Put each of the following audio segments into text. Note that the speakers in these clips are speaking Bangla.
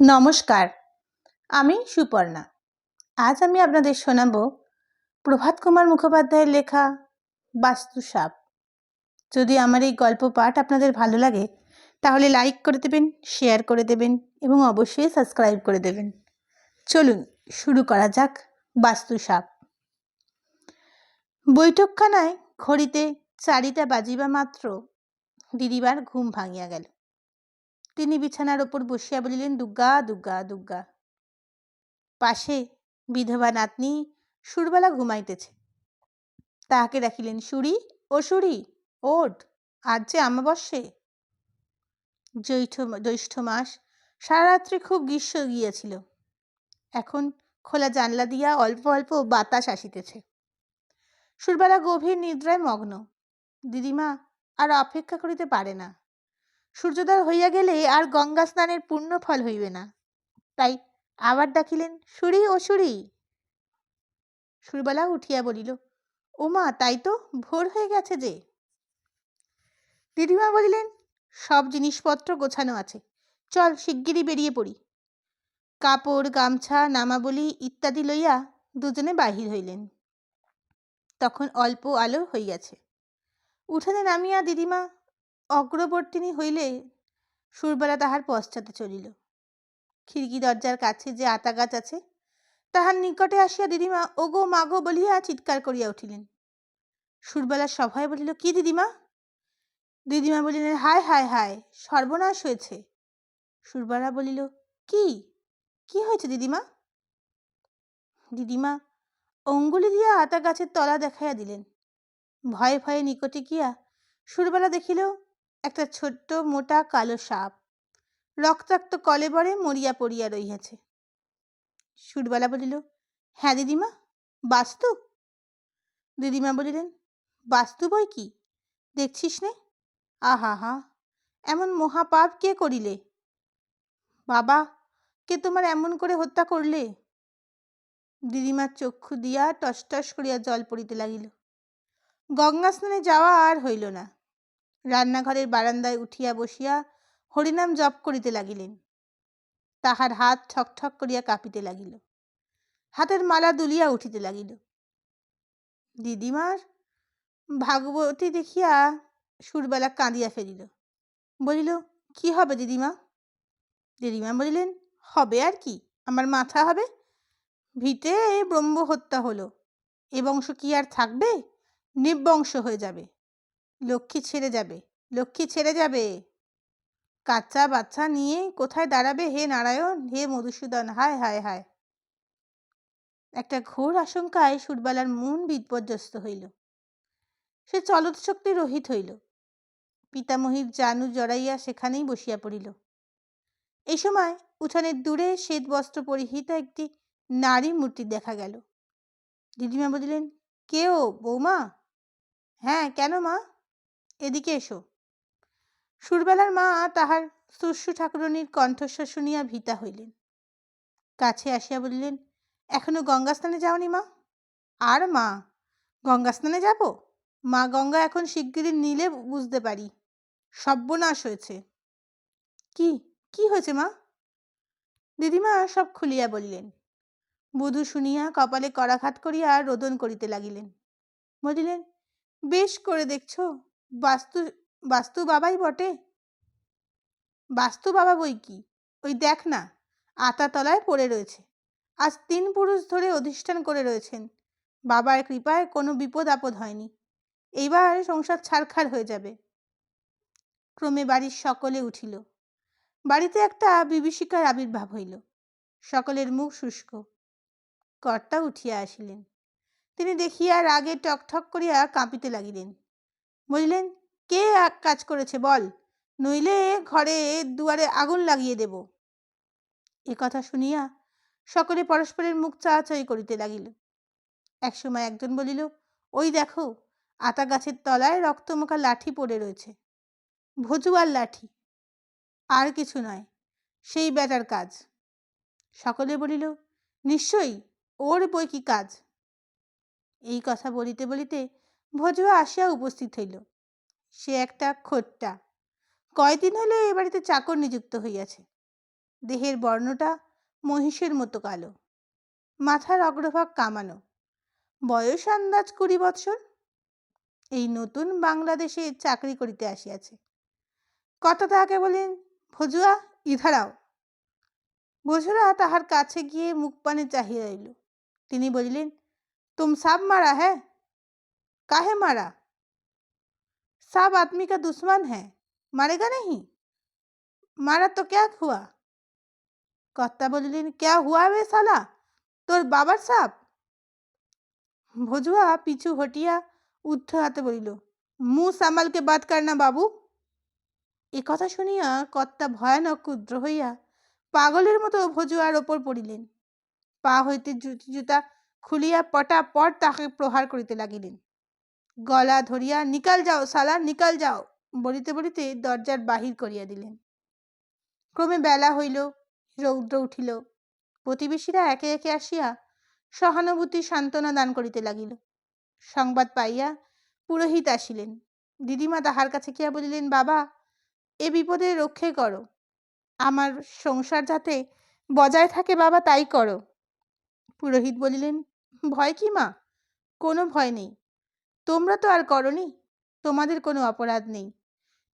নমস্কার, আমি সুপর্ণা। আজ আমি আপনাদের শোনাব প্রভাত কুমার মুখোপাধ্যায়ের লেখা বাস্তুসাপ। যদি আমার এই গল্প পাঠ আপনাদের ভালো লাগে, তাহলে লাইক করে দেবেন, শেয়ার করে দেবেন এবং অবশ্যই সাবস্ক্রাইব করে দেবেন। চলুন, শুরু করা যাক বাস্তুসাপ। বৈঠকখানায় ঘড়িতে চারিটা বাজিবা মাত্র দিদিবার ঘুম ভাঙিয়া গেল। তিনি বিছানার ওপর বসিয়া বলিলেন দুর্গা দুর্গা দুর্গা পাশে বিধবা নাতনি সুরবালা ঘুমাইতেছে। তাহাকে ডাকিলেন, সুরি, ও সুরি ওট আজ যে আমাবস্যে জ্যৈষ্ঠ জ্যৈষ্ঠ মাস, সারা রাত্রি খুব গ্রীষ্ম গিয়াছিল। এখন খোলা জানলা দিয়া অল্প অল্প বাতাস আসিতেছে। সুরবালা গভীর নিদ্রায় মগ্ন। দিদিমা আর অপেক্ষা করিতে পারে না। সূর্যোদয় হইয়া গেলে আর গঙ্গা স্নানের পূর্ণ ফল হইবে না। তাই আবার ডাকিলেন, সুরি ও সুরি! সুরবালা উঠিয়া বলিল ওমা তাই তো ভোর হয়ে গেছে যে। দিদিমা বলিলেন, সব জিনিসপত্র গোছানো আছে। চল, শিগগিরই বেরিয়ে পড়ি। কাপড়, গামছা, নামাবলি ইত্যাদি লইয়া দুজনে বাহির হইলেন। তখন অল্প আলো হইয়াছে। উঠানে নামিয়া দিদিমা অগ্রবর্তিনী হইলে সুরবেলা তাহার পশ্চাতে চলিল। খিড়কি দরজার কাছে যে আতা গাছ আছে, তাহার নিকটে আসিয়া দিদিমা, ওগো মাগো বলিয়া চিৎকার করিয়া উঠিলেন। সুরবেলা সভায় বলিল, কি দিদিমা? দিদিমা বলিলেন, হায় হায় হায়, সর্বনাশ হয়েছে। সুরবালা বলিল, কি? কি হয়েছে দিদিমা? দিদিমা অঙ্গুলি দিয়া আতা গাছের তলা দেখাইয়া দিলেন। ভয়ে ভয়ে নিকটে গিয়া সুরবেলা দেখিল একটা ছোট্ট মোটা কালো সাপ। রক্তাক্ত কলেবরে মরিয়া পড়িয়া রহিয়াছে। সুরবালা বলিল হ্যাঁ দিদিমা, বাস্তু? দিদিমা বলিলেন, বাস্তু বই কি? দেখছিস নে? আহা হা, এমন মহাপাপ কে করিলে? বাবা, কে তোমার এমন করে হত্যা করলে? দিদিমার চক্ষু দিয়া টস টস করিয়া জল পড়িতে লাগিল। গঙ্গা স্নানে যাওয়া আর হইল না। রান্নাঘরের বারান্দায় উঠিয়া বসিয়া হরিনাম জপ করিতে লাগিলেন। তাহার হাত ঠক ঠক করিয়া কাঁপিতে লাগিল। হাতের মালা দুলিয়া উঠিতে লাগিল। দিদিমার ভাগবতী দেখিয়া সুরবেলা কাঁদিয়া ফেলিল। বলিল, কি হবে দিদিমা? দিদিমা বলিলেন, হবে আর কি, আমার মাথা হবে। ভিটে ব্রহ্ম হত্যা হলো, এ বংশ কি আর থাকবে? নির্বংশ হয়ে যাবে। লক্ষ্মী ছেড়ে যাবে। লক্ষ্মী ছেড়ে যাবে। কাচ্চা বাচ্চা নিয়ে কোথায় দাঁড়াবে? হে নারায়ণ, হে মধুসূদন, হায় হায় হায়। একটা ঘোর আশঙ্কায় সুরবালার মন বিপর্যস্ত হইল। সে চলত শক্তি রহিত হইল। পিতামহীর জানু জড়াইয়া সেখানেই বসিয়া পড়িল। এই সময় উঠানের দূরে শ্বেত বস্ত্র পরিহিত একটি নারী মূর্তি দেখা গেল। দিদিমা বলিলেন কে ও বৌমা? হ্যাঁ কেন মা? এদিকে এসো। সুরবেলার মা তাহার শুশ্রু ঠাকুরনির কণ্ঠস্বর শুনিয়া ভীতা হইলেন। কাছে আসিয়া বলিলেন, এখনও গঙ্গা স্নানে যাওনি মা? আর মা? গঙ্গা স্নানে যাব? মা গঙ্গা এখন শিগগিরই নিলে বুঝতে পারি। সর্বনাশ হয়েছে। কি? কি হয়েছে মা? দিদিমা সব খুলিয়া বলিলেন। বধূ শুনিয়া কপালে করাঘাত করিয়া রোদন করিতে লাগিলেন। বলিলেন, বেশ করে দেখছ বাস্তু বাস্তু বাবাই বটে? বাস্তু বাবা বই কি? ওই দেখ না আতা তলায় পড়ে রয়েছে। আজ তিন পুরুষ ধরে অধিষ্ঠান করে রয়েছেন। বাবার কৃপায় কোনো বিপদ আপদ হয়নি। এইবার সংসার ছাড়খাড় হয়ে যাবে। ক্রমে বাড়ির সকলে উঠিল। বাড়িতে একটা বিভীষিকার আবির্ভাব হইল। সকলের মুখ শুষ্ক। কর্তা উঠিয়া আসিলেন। তিনি দেখিয়া রাগে টকঠক করিয়া কাঁপিতে লাগিলেন। বলিলেন, কে এক কাজ করেছে বল? নইলে ঘরে দুয়ারে আগুন লাগিয়ে দেব। এ কথা শুনিয়া সকলে পরস্পরের মুখ চাচাই করিতে লাগিল। একসময় একজন বলিল, ওই দেখো, আতা গাছের তলায় রক্তমুখা লাঠি পড়ে রয়েছে। ভজুয়ার লাঠি। আর কিছু নয়, সেই বেটার কাজ। সকলে বলিল, নিশ্চয়ই, ওর বই কি কাজ? এই কথা বলিতে বলিতে ভজুয়া আসিয়া উপস্থিত হইল। সে একটা খোট্টা। কয়দিন হলে এ বাড়িতে চাকর নিযুক্ত হইয়াছে। দেহের বর্ণটা মহিষের মতো কালো। মাথার অগ্রভাগ কামানো। বয়স আন্দাজ কুড়ি বৎসর। এই নতুন বাংলাদেশে চাকরি করিতে আসিয়াছে। কথা তাহাকে বলেন, ভজুয়া, ইধারাও। ভজুরা তাহার কাছে গিয়ে মুখ পানে চাহিয়া রইল। তিনি বলিলেন, তুম সাব মারা হ্যাঁ? काहे मारा सब आदमी का दुश्मन है मारेगा नहीं मारा तो क्या हुआ কর্তা বলিলেন ক্যা হুয়া বে সালা তোর বাবার সাপ ভজুয়া পিছু হটিয়া উদ্ধ হাতে বলিল মুখ সামালকে বাদ কর না বাবু এ কথা শুনিয়া কর্তা ভয়ানক ক্ষুদ্র হইয়া পাগলের মতো ভজুয়ার ওপর পড়িলেন পা হইতে জুতি জুতা খুলিয়া পটাপট তাহাকে প্রহার করিতে লাগিলেন গলা ধরিয়া, নিকাল যাও সালা নিকাল যাও। বলিতে বলিতে দরজার বাহির করিয়া দিলেন। ক্রমে বেলা হইল, রৌদ্র উঠিল। প্রতিবেশীরা একে একে আসিয়া সহানুভূতি, সান্ত্বনা দান করিতে লাগিল। সংবাদ পাইয়া পুরোহিত আসিলেন। দিদিমা তাহার কাছে গিয়া বলিলেন, বাবা, এ বিপদে রক্ষে করো। আমার সংসার যাতে বজায় থাকে, বাবা, তাই করো। পুরোহিত বলিলেন, ভয় কি মা? কোনো ভয় নেই। তোমরা তো আর করনি, তোমাদের কোনো অপরাধ নেই।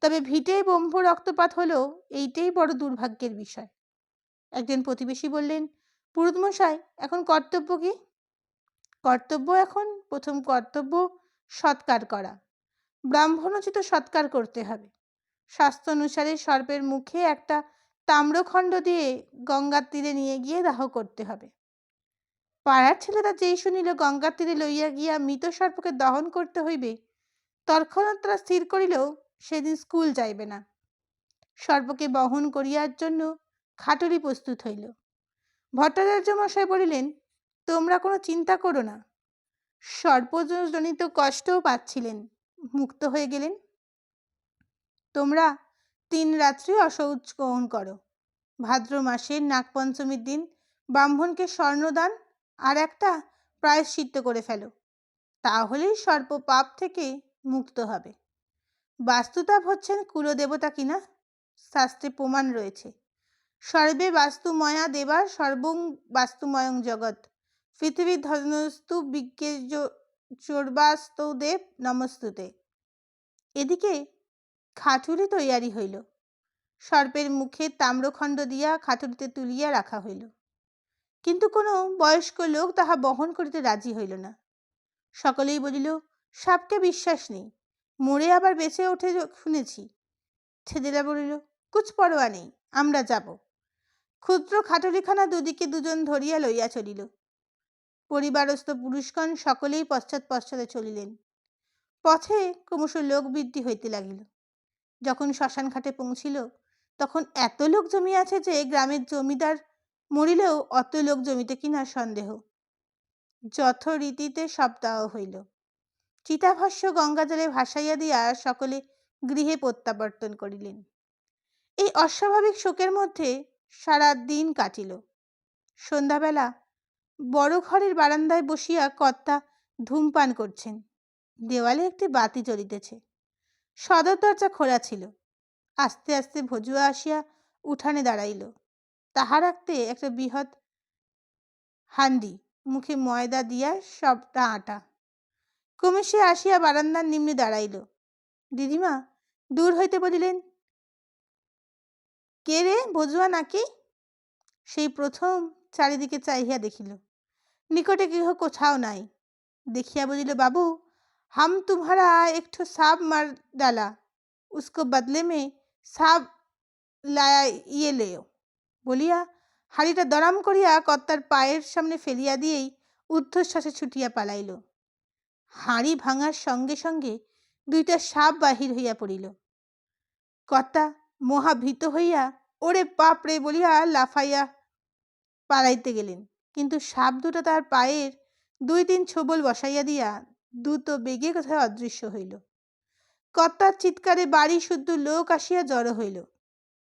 তবে ভিটে ব্রহ্ম রক্তপাত হলো এইটাই বড় দুর্ভাগ্যের বিষয়। একজন প্রতিবেশী বললেন পুরুতমশাই এখন কর্তব্য কি? কর্তব্য এখন, প্রথম কর্তব্য সৎকার করা। ব্রাহ্মণোচিত সৎকার করতে হবে। স্বাস্থ্য অনুসারে সর্পের মুখে একটা তাম্রখণ্ড দিয়ে গঙ্গার তীরে নিয়ে গিয়ে দাহ করতে হবে। পাড়ার ছেলেরা যেই শুনিল গঙ্গার তীরে লইয়া গিয়া মৃত সর্পকে দহন করতে হইবে, তৎক্ষণাৎ তারা স্থির করিল, সেদিন স্কুল যাইবে না। সর্পকে বহন করিয়ার জন্য খাটুরি প্রস্তুত হইল। ভট্টাচার্য মশাই বলিলেন, তোমরা কোনো চিন্তা করো না। সর্পজনিত কষ্টও পাচ্ছিলেন, মুক্ত হয়ে গেলেন। তোমরা তিন রাত্রি অশৌচ গ্রহণ করো। ভাদ্র মাসের নাগপঞ্চমীর দিন ব্রাহ্মণকে স্বর্ণদান আর একটা প্রায়শ্চিত্ত করে ফেলো। তাহলেই সর্প পাপ থেকে মুক্ত হবে। বাস্তুতাপ হচ্ছেন কুলদেবতা কিনা? শাস্ত্রে প্রমাণ রয়েছে। সর্বে বাস্তুময়া দেবার সর্বং বাস্তুময়ং জগৎ। পৃথিবীর ধনস্তু বিজ্ঞে চোরবাস্তু দেব নমস্তুতে। এদিকে খাটুরি তৈয়ারি হইল। সর্পের মুখে তাম্রখণ্ড দিয়া খাটুরিতে তুলিয়া রাখা হইল। কিন্তু কোনো বয়স্ক লোক তাহা বহন করিতে রাজি হইল না। সকলেই বলিল, সাপকে বিশ্বাস নেই। মরে আবার বেঁচে ওঠে শুনেছি। ছেদেরা বলিল কুচ পরোয়া নেই, আমরা যাব। ক্ষুদ্র খাটুরিখানা দুদিকে দুজন ধরিয়া লইয়া চলিল। পরিবারস্থ পুরুষগণ সকলেই পশ্চাৎ পশ্চাতে চলিলেন। পথে ক্রমশ লোক বৃদ্ধি হইতে লাগিল। যখন শ্মশান ঘাটে পৌঁছিল, তখন এত লোক জমিয়াছে যে গ্রামের জমিদার মরিলেও অত লোক জমিতে কিনা সন্দেহ। যথরীতিতে সপ্তাহ হইল। চিতাভস্য গঙ্গাজলে ভাসাইয়া দিয়া সকলে গৃহে প্রত্যাবর্তন করিলেন। এই অস্বাভাবিক শোকের মধ্যে সারা দিন কাটিল। সন্ধ্যাবেলা বড় ঘরের বারান্দায় বসিয়া কর্তা ধূমপান করছেন। দেওয়ালে একটি বাতি জ্বলিতেছে। সদর দরজা খোলা ছিল। আস্তে আস্তে ভজুয়া আসিয়া উঠানে দাঁড়াইল। তাহা রাখতে একটা বৃহৎ হান্ডি, মুখে ময়দা দিয়া সবটা আটা। ক্রমে সে আসিয়া বারান্দার নিম্নে দাঁড়াইল। দিদিমা, দূর হইতে বলিলেন, কে রে বজুয়া নাকি? সেই প্রথম চারিদিকে চাহিয়া দেখিল। নিকটে গৃহ কোথাও নাই। দেখিয়া বলিল, বাবু, হাম তুমারা একটু সাপ মার ডালা। উসকো বদলে মে সাপ লায়া ইয়ে লেও। বলিয়া হাড়িটা দরাম করিয়া কর্তার পায়ের সামনে ফেলিয়া দিয়েই ঊর্ধ্বশ্বাসে ছুটিয়া পালাইল। হাঁড়ি ভাঙার সঙ্গে সঙ্গে দুইটা সাপ বাহির হইয়া পড়িল। কর্তা মহাভীত হইয়া, ওরে বাপ রে বলিয়া লাফাইয়া পালাইতে গেলেন। কিন্তু সাপ দুটো তার পায়ের দুই তিন ছোবল বসাইয়া দিয়া দ্রুত বেগে কোথায় অদৃশ্য হইল। কর্তার চিৎকারে বাড়ি শুদ্ধ লোক আসিয়া জড়ো হইল।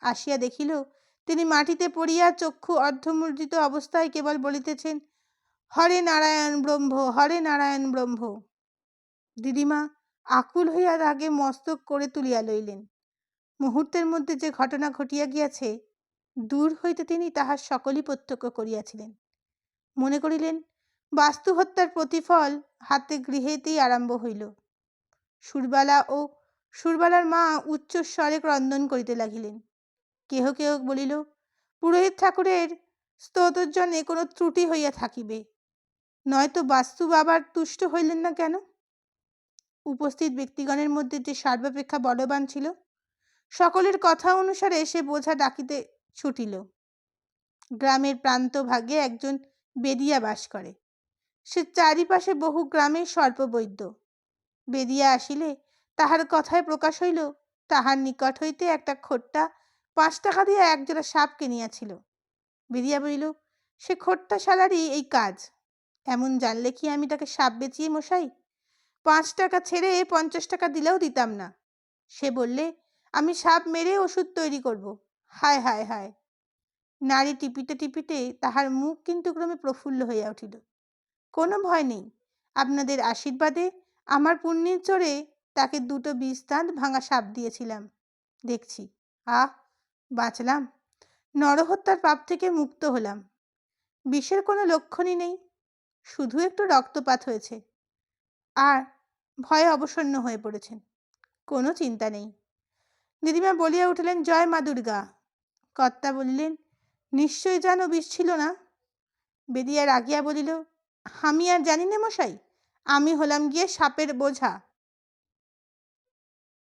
আসিয়া দেখিল তিনি মাটিতে পড়িয়া চক্ষু অর্ধমূর্জিত অবস্থায় কেবল বলিতেছেন, হরে নারায়ণ ব্রহ্ম, হরে নারায়ণ ব্রহ্ম। দিদিমা আকুল হইয়া রাগে মস্তক করে তুলিয়া লইলেন। মুহূর্তের মধ্যে যে ঘটনা ঘটিয়া গিয়াছে, দূর হইতে তিনি তাহার সকলই প্রত্যক্ষ করিয়াছিলেন। মনে করিলেন বাস্তু হত্যার প্রতিফল হাতে গৃহেতেই আরম্ভ হইল। সুরবালা ও সুরবালার মা উচ্চ স্বরে ক্রন্দন করিতে লাগিলেন। কেহ কেহ বলিল, পুরোহিত ঠাকুরের স্তোত্রজনে কোনো ত্রুটি হইয়া থাকিবে। নয়তো বাস্তু বাবার তুষ্ট হইলেন না কেন? উপস্থিত ব্যক্তিগণের মধ্যে যে সর্বাপেক্ষা বলবান ছিল, সকলের কথা অনুসারে সে বোঝা ডাকিতে ছুটিল। গ্রামের প্রান্ত ভাগে একজন বেদিয়া বাস করে। সে চারিপাশে বহু গ্রামের সর্পবৈদ্য। বেদিয়া আসিলে তাহার কথায় প্রকাশ হইল, তাহার নিকট হইতে একটা খোট্টা পাঁচ টাকা দিয়ে একজোড়া সাপ কিনিয়াছিল। বেরিয়া বলিল, সে খোট্টা সালারই এই কাজ। এমন জানলে কি আমি তাকে সাপ বেচিয়ে মশাই? পাঁচ টাকা ছেড়ে পঞ্চাশ টাকা দিলেও দিতাম না। সে বললে, আমি সাপ মেরে ওষুধ তৈরি করব। হায় হায় হায়! নারী টিপিতে টিপিতে তাহার মুখ কিন্তু ক্রমে প্রফুল্ল হইয়া উঠিল। কোনো ভয় নেই। আপনাদের আশীর্বাদে আমার পুণ্যের চড়ে তাকে দুটো বিষ দাঁত ভাঙা সাপ দিয়েছিলাম। দেখছি। আহ বাঁচলাম। নরহত্যার পাপ থেকে মুক্ত হলাম। বিষের কোনো লক্ষণই নেই। শুধু একটু রক্তপাত হয়েছে। আর ভয়ে অবসন্ন হয়ে পড়েছেন। কোনো চিন্তা নেই। দিদিমা বলিয়া উঠলেন, জয় মা দুর্গা। কর্তা বলিলেন নিশ্চয় যেন বিষ ছিল না? বেদিয়া রাগিয়া বলিল, আমি আর জানি না মশাই, আমি হলাম গিয়ে সাপের বোঝা।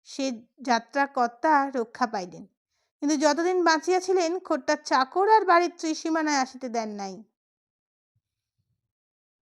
সে যাত্রা কর্তা রক্ষা পাইলেন। কিন্তু যতদিন বাঁচিয়াছিলেন খোট্টার চাকর আর বাড়ির ত্রিসীমানায় আসিতে দেন নাই।